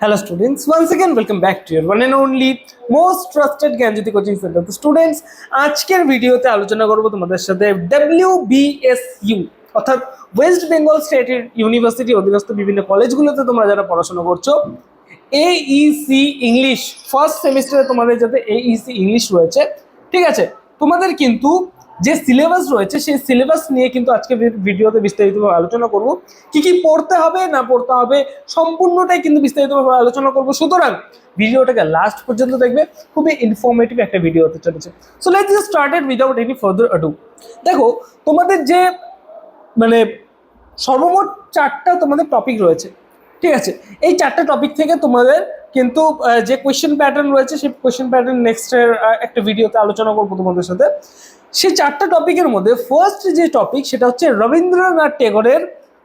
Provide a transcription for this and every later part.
Hello students, once again welcome back to your one and only most trusted Gyanjyoti coaching centre তো students আজকের ভিডিওতে আলোচনা করব তোমাদের সাথে ডাব্লিউবিএসইউ অর্থাৎ ওয়েস্ট বেঙ্গল স্টেট ইউনিভার্সিটি অধীনস্থ বিভিন্ন কলেজগুলোতে তোমরা যারা পড়াশোনা করছ এইসি ইংলিশ ফার্স্ট সেমিস্টারে তোমাদের যাতে এইসি ইংলিশ রয়েছে ঠিক আছে? তোমাদের কিন্তু যে সিলেবাস রয়েছে, সেই সিলেবাস নিয়ে কিন্তু আজকে ভিডিওতে বিস্তারিতভাবে আলোচনা করব। কি কি পড়তে হবে, না পড়তে হবে, সম্পূর্ণটাই কিন্তু বিস্তারিতভাবে আলোচনা করব। সুতরাং ভিডিওটাকে লাস্ট পর্যন্ত দেখবে, খুবই ইনফরমেটিভ একটা ভিডিও হতে চলেছে। So let's just started without any further ado দেখো, তোমাদের যে মানে সর্বমোট চারটা তোমাদের টপিক রয়েছে, ঠিক আছে? এই চারটা টপিক থেকে তোমাদের কিন্তু যে কোয়েশ্চেন প্যাটার্ন রয়েছে, সেই কোয়েশ্চেন প্যাটার্ন নেক্সটের একটা ভিডিওতে আলোচনা করব তোমাদের সাথে। সেই চারটা টপিকের মধ্যে ফার্স্ট যে টপিক সেটা হচ্ছে Rabindranath টেগোরের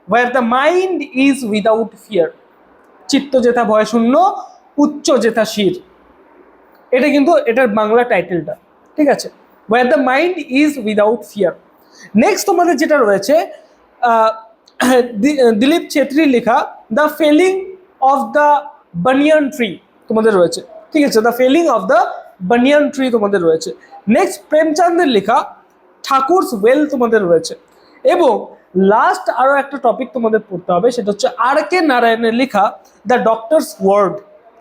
where the mind is without fear চিত্ত যেথা ভয় শূন্য, উচ্চ যেথা শির। এটা কিন্তু, এটার বাংলা টাইটেলটা ঠিক আছে? Where the mind is without fear next তোমাদের যেটা রয়েছে দিলীপ ছেত্রীর লেখা the falling of the banyan tree তোমাদের রয়েছে। ঠিক আছে the falling of the banyan tree তোমাদের রয়েছে। নেক্সট প্রেমচাঁদের লেখা ঠাকুরস ওয়েল তোমাদের রয়েছে। এবং লাস্ট আরও একটা টপিক তোমাদের পড়তে হবে, সেটা হচ্ছে আর কে নারায়ণের লেখা দ্য ডক্টরস ওয়ার্ড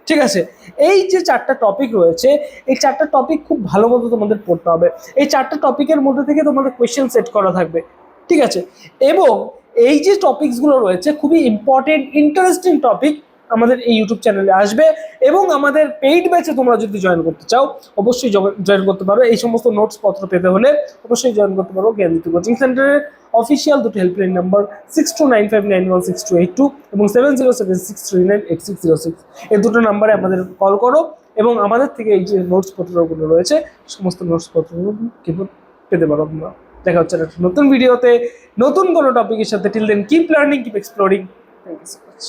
ঠিক আছে, এই যে চারটা টপিক রয়েছে, এই চারটা টপিক খুব ভালো মতো তোমাদের পড়তে হবে। এই চারটা টপিকের মধ্যে থেকে তোমাদের কোয়েশ্চেন সেট করা থাকবে। ঠিক আছে, এবং এই যে টপিকসগুলো রয়েছে, খুবই ইম্পর্টেন্ট ইন্টারেস্টিং টপিক আমাদের এই ইউটিউব চ্যানেলে আসবে এবং আমাদের পেইড ব্যাচে তোমরা যদি জয়েন করতে চাও, অবশ্যই জয়েন করতে পারো। এই সমস্ত নোটস পত্র পেতে হলে অবশ্যই জয়েন করতে পারো জ্ঞানজ্যোতি কোচিং সেন্টারের অফিসিয়াল দুটো helpline number six two nine five nine one six two eight two এবং seven zero seven six three nine eight six zero six এই দুটো নাম্বারে আমাদের কল করো এবং আমাদের থেকে এই যে নোটস পত্রগুলো রয়েছে, সমস্ত নোটস পত্রগুলো পেতে পারো তোমরা। দেখা হচ্ছে একটা নতুন ভিডিওতে নতুন কোনো টপিকের সাথে। Till then keep learning keep exploring thank you so much